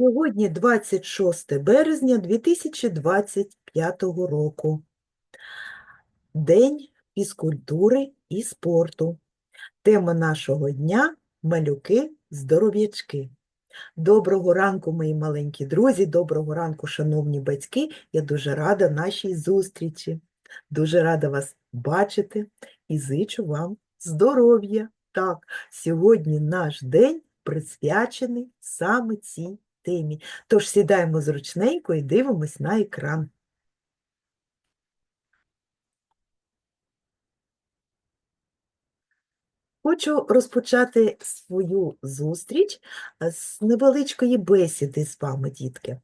Сьогодні 26 березня 2025 року. День фізкультури і спорту. Тема нашого дня – малюки-здоров'ячки. Доброго ранку, мої маленькі друзі, доброго ранку, шановні батьки. Я дуже рада нашій зустрічі. Дуже рада вас бачити і зичу вам здоров'я. Так, сьогодні наш день присвячений саме цій темі. Тож сідаємо зручненько і дивимось на екран. Хочу розпочати свою зустріч з невеличкої бесіди з вами, дітки.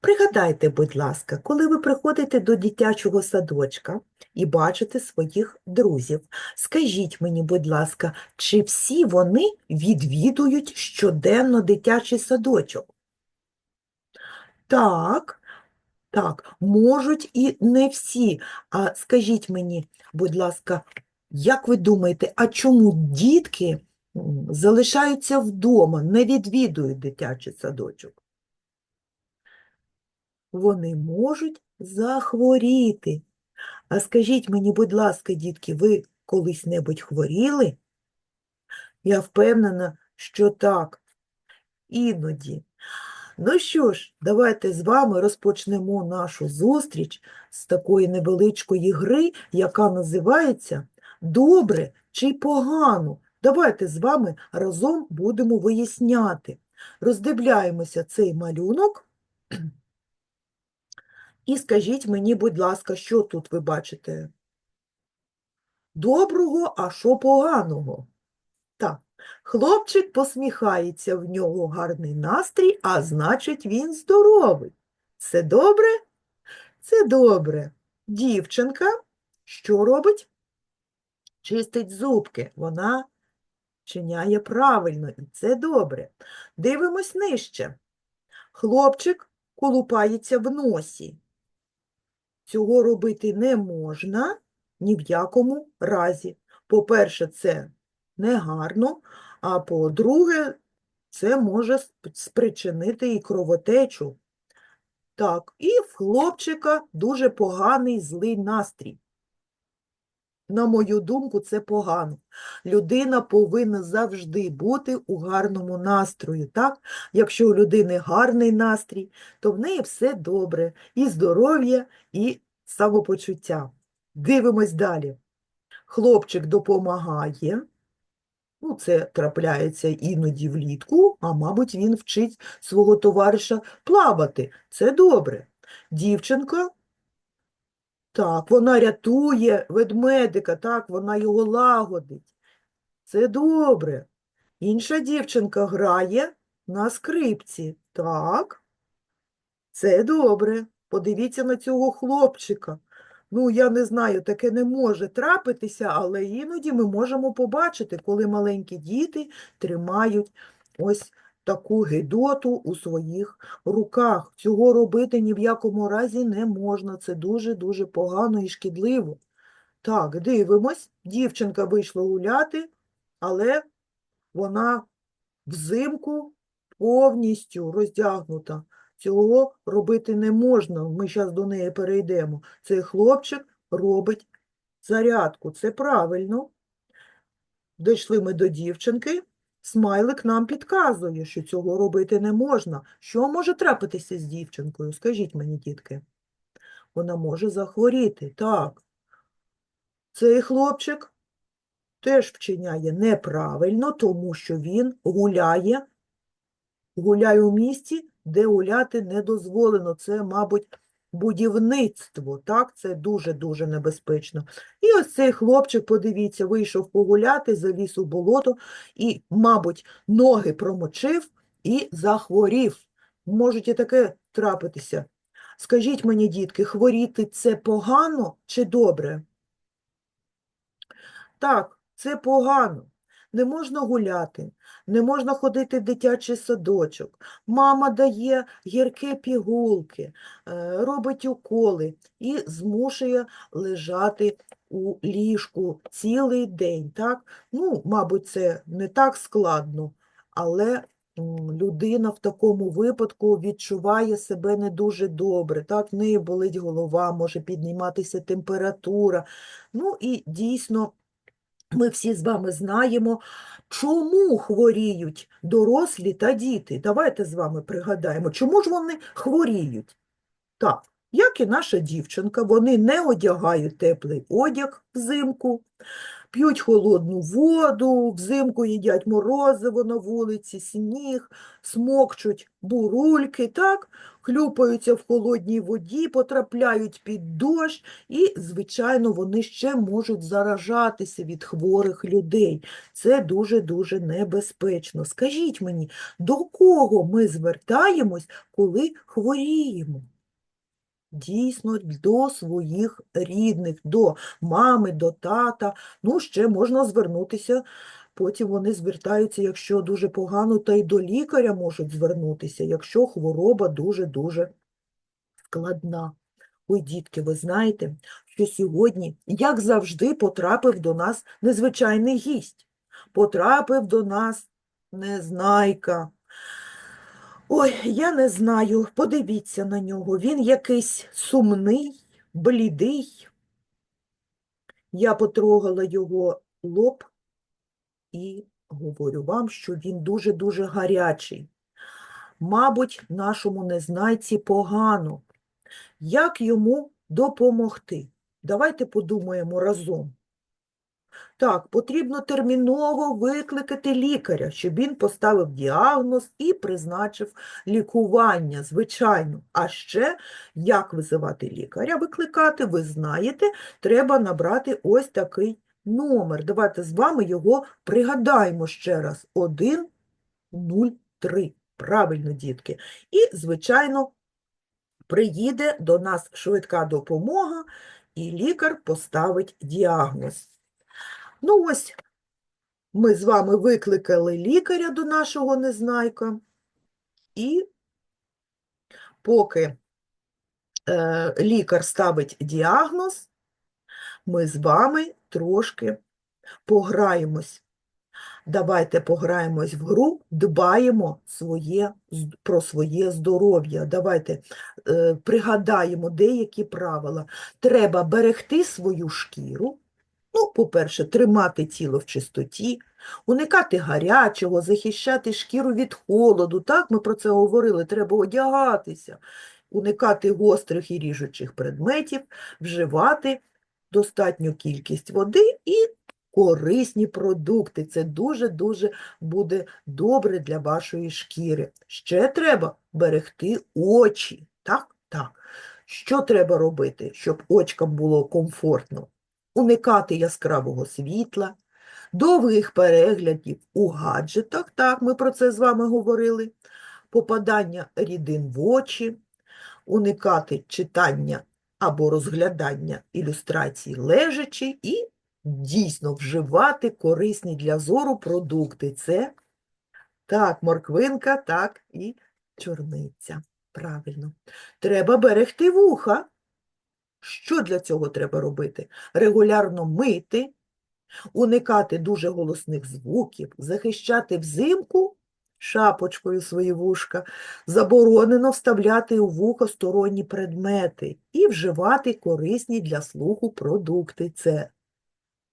Пригадайте, будь ласка, коли ви приходите до дитячого садочка і бачите своїх друзів, скажіть мені, будь ласка, чи всі вони відвідують щоденно дитячий садочок? Так, так, можуть і не всі. А скажіть мені, будь ласка, як ви думаєте, а чому дітки залишаються вдома, не відвідують дитячий садочок? Вони можуть захворіти. А скажіть мені, будь ласка, дітки, ви колись-небудь хворіли? Я впевнена, що так, іноді. Ну що ж, давайте з вами розпочнемо нашу зустріч з такої невеличкої гри, яка називається Добре чи погано. Давайте з вами разом будемо виясняти. Роздивляємося цей малюнок. І скажіть мені, будь ласка, що тут ви бачите? Доброго, а що поганого? Хлопчик посміхається, в нього гарний настрій, а значить він здоровий. Це добре? Це добре. Дівчинка що робить? Чистить зубки. Вона вчиняє правильно, і це добре. Дивимось нижче. Хлопчик колупається в носі. Цього робити не можна ні в якому разі. По-перше, це негарно, а по-друге, це може спричинити і кровотечу. Так, і в хлопчика дуже поганий злий настрій. На мою думку, це погано. Людина повинна завжди бути у гарному настрої, так? Якщо у людини гарний настрій, то в неї все добре, і здоров'я, і самопочуття. Дивимось далі. Хлопчик допомагає. Ну, це трапляється іноді влітку, а мабуть, він вчить свого товариша плавати. Це добре. Дівчинка так, вона рятує ведмедика, так, вона його лагодить. Це добре. Інша дівчинка грає на скрипці. Так, це добре. Подивіться на цього хлопчика. Ну, я не знаю, таке не може трапитися, але іноді ми можемо побачити, коли маленькі діти тримають ось таку гидоту у своїх руках. Цього робити ні в якому разі не можна. Це дуже-дуже погано і шкідливо. Так, дивимось. Дівчинка вийшла гуляти, але вона взимку повністю роздягнута. Цього робити не можна. Ми зараз до неї перейдемо. Цей хлопчик робить зарядку. Це правильно. Дійшли ми до дівчинки. Смайлик нам підказує, що цього робити не можна. Що може трапитися з дівчинкою? Скажіть мені, дітки. Вона може захворіти. Так. Цей хлопчик теж вчиняє неправильно, тому що він гуляє, гуляє у місті, де гуляти не дозволено. Це, мабуть, будівництво. Так, це дуже-дуже небезпечно. І ось цей хлопчик, подивіться, вийшов погуляти, заліз у болото і, мабуть, ноги промочив і захворів. Можуть і таке трапитися. Скажіть мені, дітки, хворіти це погано чи добре? Так, це погано. Не можна гуляти, не можна ходити в дитячий садочок. Мама дає гіркі пігулки, е, робить уколи і змушує лежати у ліжку цілий день. Так? Ну, мабуть, це не так складно, але людина в такому випадку відчуває себе не дуже добре. Так, в неї болить голова, може підніматися температура. Ну і дійсно, ми всі з вами знаємо, чому хворіють дорослі та діти. Давайте з вами пригадаємо, чому ж вони хворіють? Так, як і наша дівчинка, вони не одягають теплий одяг взимку, п'ють холодну воду, взимку їдять морозиво на вулиці, сніг, смокчуть бурульки, так, хлюпаються в холодній воді, потрапляють під дощ і, звичайно, вони ще можуть заражатися від хворих людей. Це дуже-дуже небезпечно. Скажіть мені, до кого ми звертаємось, коли хворіємо? Дійсно, до своїх рідних, до мами, до тата. Ну, ще можна звернутися. Потім вони звертаються, якщо дуже погано, та й до лікаря можуть звернутися, якщо хвороба дуже-дуже складна. Ой, дітки, ви знаєте, що сьогодні, як завжди, потрапив до нас незвичайний гість. Потрапив до нас незнайка. Ой, я не знаю, подивіться на нього. Він якийсь сумний, блідий. Я потрогала його лоб і говорю вам, що він дуже-дуже гарячий. Мабуть, нашому незнайці погано. Як йому допомогти? Давайте подумаємо разом. Так, потрібно терміново викликати лікаря, щоб він поставив діагноз і призначив лікування, звичайно. А ще, як визивати лікаря, викликати, ви знаєте, треба набрати ось такий номер. Давайте з вами його пригадаємо ще раз. 103. Правильно, дітки. І, звичайно, приїде до нас швидка допомога, і лікар поставить діагноз. Ну ось, ми з вами викликали лікаря до нашого незнайка, і поки е, лікар ставить діагноз, ми з вами трошки пограємось. Давайте пограємось в гру, дбаємо своє, про своє здоров'я. Давайте е, пригадаємо деякі правила. Треба берегти свою шкіру. Ну, по-перше, тримати тіло в чистоті, уникати гарячого, захищати шкіру від холоду. Так, ми про це говорили, треба одягатися, уникати гострих і ріжучих предметів, вживати достатню кількість води і корисні продукти. Це дуже-дуже буде добре для вашої шкіри. Ще треба берегти очі. Так? Так. Що треба робити, щоб очкам було комфортно? Уникати яскравого світла, довгих переглядів у гаджетах, так, ми про це з вами говорили, попадання рідин в очі, уникати читання або розглядання ілюстрацій лежачи і дійсно вживати корисні для зору продукти. Це так, морквинка, так і чорниця. Правильно. Треба берегти вуха. Що для цього треба робити? Регулярно мити, уникати дуже голосних звуків, захищати взимку шапочкою свої вушка, заборонено вставляти у вухо сторонні предмети і вживати корисні для слуху продукти. Це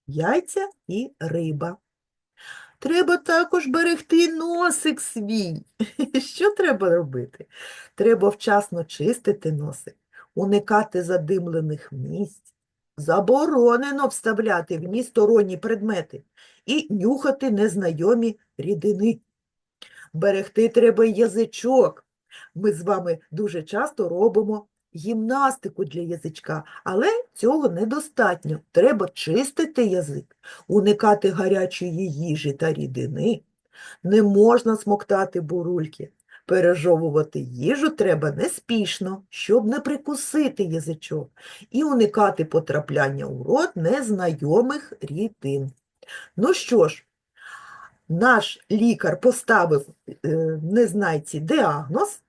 яйця і риба. Треба також берегти носик свій. Що треба робити? Треба вчасно чистити носик, уникати задимлених місць. Заборонено вставляти в ніс сторонні предмети і нюхати незнайомі рідини. Берегти треба язичок. Ми з вами дуже часто робимо гімнастику для язичка, але цього недостатньо. Треба чистити язик, уникати гарячої їжі та рідини. Не можна смоктати бурульки. Пережовувати їжу треба неспішно, щоб не прикусити язичок, і уникати потрапляння у рот незнайомих рідин. Ну що ж, наш лікар поставив е, незнайці діагноз,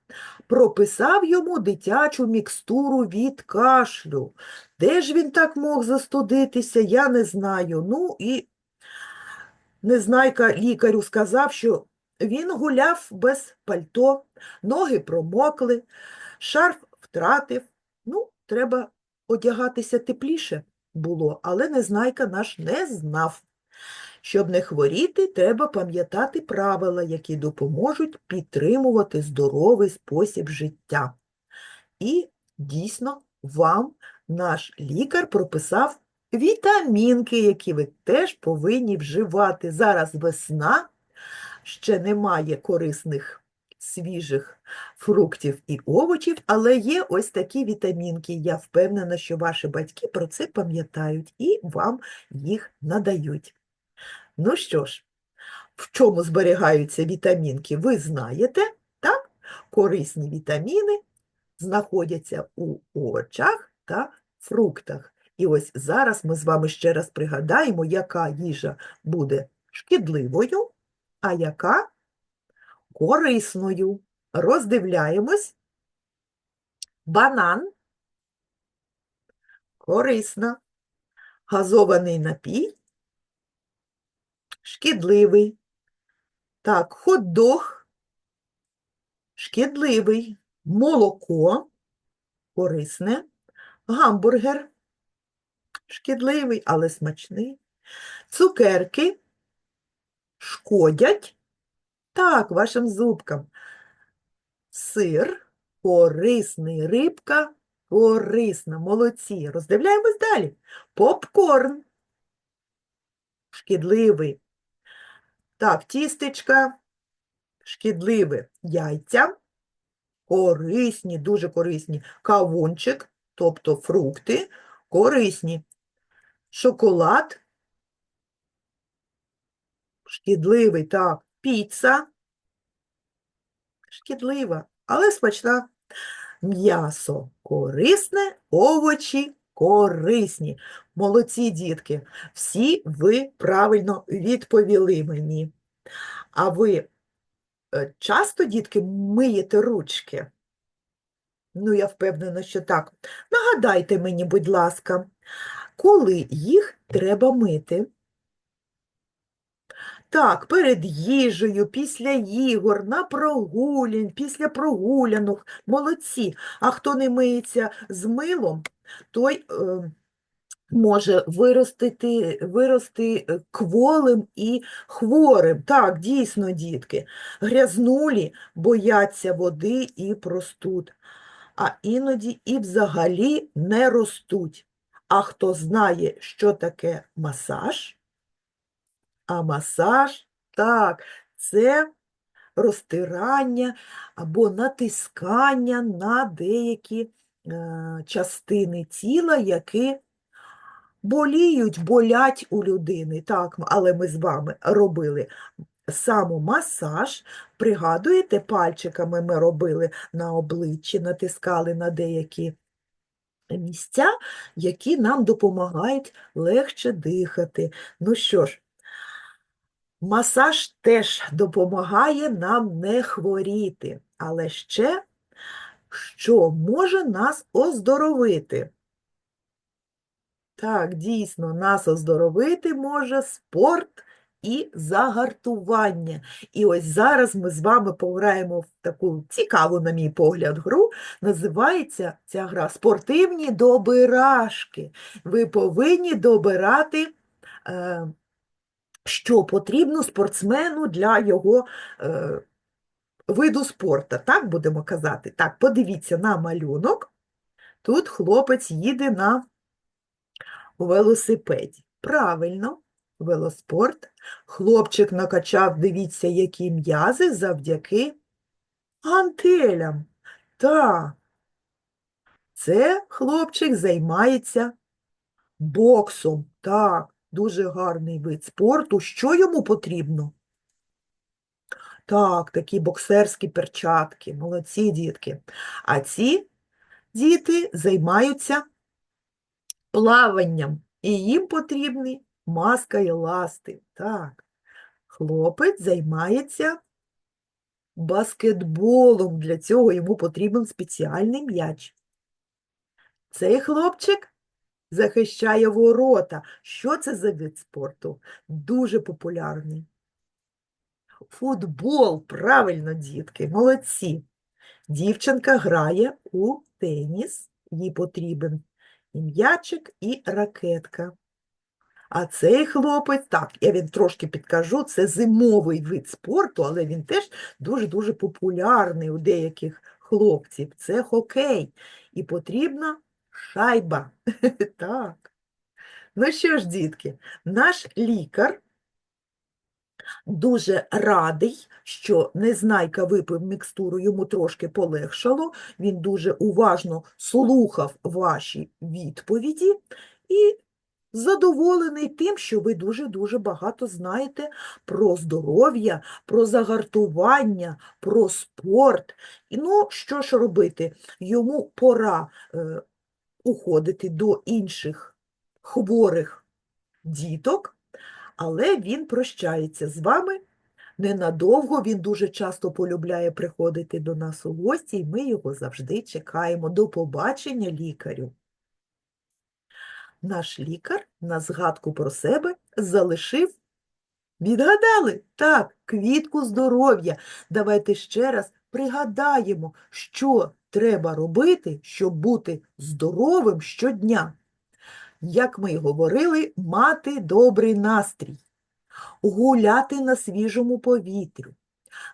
прописав йому дитячу мікстуру від кашлю. Де ж він так мог застудитися, я не знаю. Ну і Незнайка лікарю сказав, що він гуляв без пальто, ноги промокли, шарф втратив. Ну, треба одягатися тепліше було, але Незнайка наш не знав. Щоб не хворіти, треба пам'ятати правила, які допоможуть підтримувати здоровий спосіб життя. І дійсно вам наш лікар прописав вітамінки, які ви теж повинні вживати. Зараз весна, ще немає корисних свіжих фруктів і овочів, але є ось такі вітамінки. Я впевнена, що ваші батьки про це пам'ятають і вам їх надають. Ну що ж, в чому зберігаються вітамінки, ви знаєте, так? Корисні вітаміни знаходяться у овочах та фруктах. І ось зараз ми з вами ще раз пригадаємо, яка їжа буде шкідливою, а яка корисною. Роздивляємось. Банан корисна. Газований напій шкідливий. Так, хот-дог шкідливий. Молоко корисне. Гамбургер шкідливий, але смачний. Цукерки шкодять. Так, вашим зубкам. Сир корисний, рибка корисна. Молодці. Роздивляємось далі. Попкорн шкідливий. Так, тістечка шкідливе. Яйця корисні, дуже корисні. Кавунчик, тобто фрукти, корисні. Шоколад шкідливий, так. Піца шкідлива, але смачна. М'ясо корисне, овочі корисні. Молодці, дітки, всі ви правильно відповіли мені. А ви е, часто, дітки, миєте ручки? Ну, я впевнена, що так. Нагадайте мені, будь ласка, коли їх треба мити? Так, перед їжею, після ігор, на прогулянь, після прогулянок. Молодці. А хто не миється з милом, той е, може виростити, вирости е, кволим і хворим. Так, дійсно, дітки. Грязнулі бояться води і простуд, а іноді і взагалі не ростуть. А хто знає, що таке масаж? А масаж, так, це розтирання або натискання на деякі е, частини тіла, які боліють, болять у людини. Так, але ми з вами робили самомасаж. Пригадуєте, пальчиками ми робили на обличчі, натискали на деякі місця, які нам допомагають легше дихати. Ну що ж, Масаж теж допомагає нам не хворіти, але ще що може нас оздоровити? Так, дійсно, нас оздоровити може спорт і загартування. І ось зараз ми з вами пограємо в таку цікаву, на мій погляд, гру. Називається ця гра Спортивні добирашки. Ви повинні добирати. Е, що потрібно спортсмену для його е, виду спорту, так будемо казати. Так, подивіться на малюнок. Тут хлопець їде на велосипеді. Правильно, велоспорт. Хлопчик накачав, дивіться, які м'язи завдяки гантелям. Так, це хлопчик займається боксом. Так. Дуже гарний вид спорту. Що йому потрібно? Так, такі боксерські перчатки, молодці дітки. А ці діти займаються плаванням, і їм потрібні маска і ласти. Так, хлопець займається баскетболом. Для цього йому потрібен спеціальний м'яч. Цей хлопчик захищає ворота. Що це за вид спорту? Дуже популярний. Футбол, правильно, дітки, молодці. Дівчинка грає у теніс, їй потрібен і м'ячик, і ракетка. А цей хлопець, так, я він трошки підкажу, це зимовий вид спорту, але він теж дуже-дуже популярний у деяких хлопців. Це хокей. І потрібна шайба. Так. Ну що ж, дітки, наш лікар дуже радий, що Незнайка випив мікстуру, йому трошки полегшало. Він дуже уважно слухав ваші відповіді і задоволений тим, що ви дуже-дуже багато знаєте про здоров'я, про загартування, про спорт. Ну, що ж робити? Йому пора е, уходити до інших хворих діток, але він прощається з вами. Ненадовго він дуже часто полюбляє приходити до нас у гості, і ми його завжди чекаємо. До побачення, лікарю. Наш лікар на згадку про себе залишив. Відгадали? Так, квітку здоров'я. Давайте ще раз пригадаємо, що треба робити, щоб бути здоровим щодня. Як ми й говорили, мати добрий настрій, гуляти на свіжому повітрю,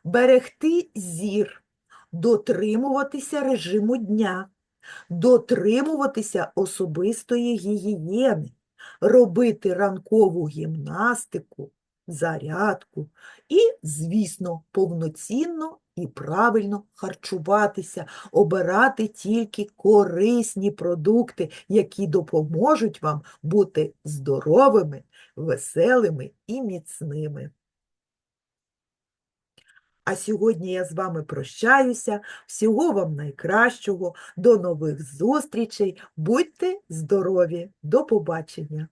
берегти зір, дотримуватися режиму дня, дотримуватися особистої гігієни, робити ранкову гімнастику, зарядку і, звісно, повноцінно і правильно харчуватися, обирати тільки корисні продукти, які допоможуть вам бути здоровими, веселими і міцними. А сьогодні я з вами прощаюся. Всього вам найкращого. До нових зустрічей. Будьте здорові. До побачення.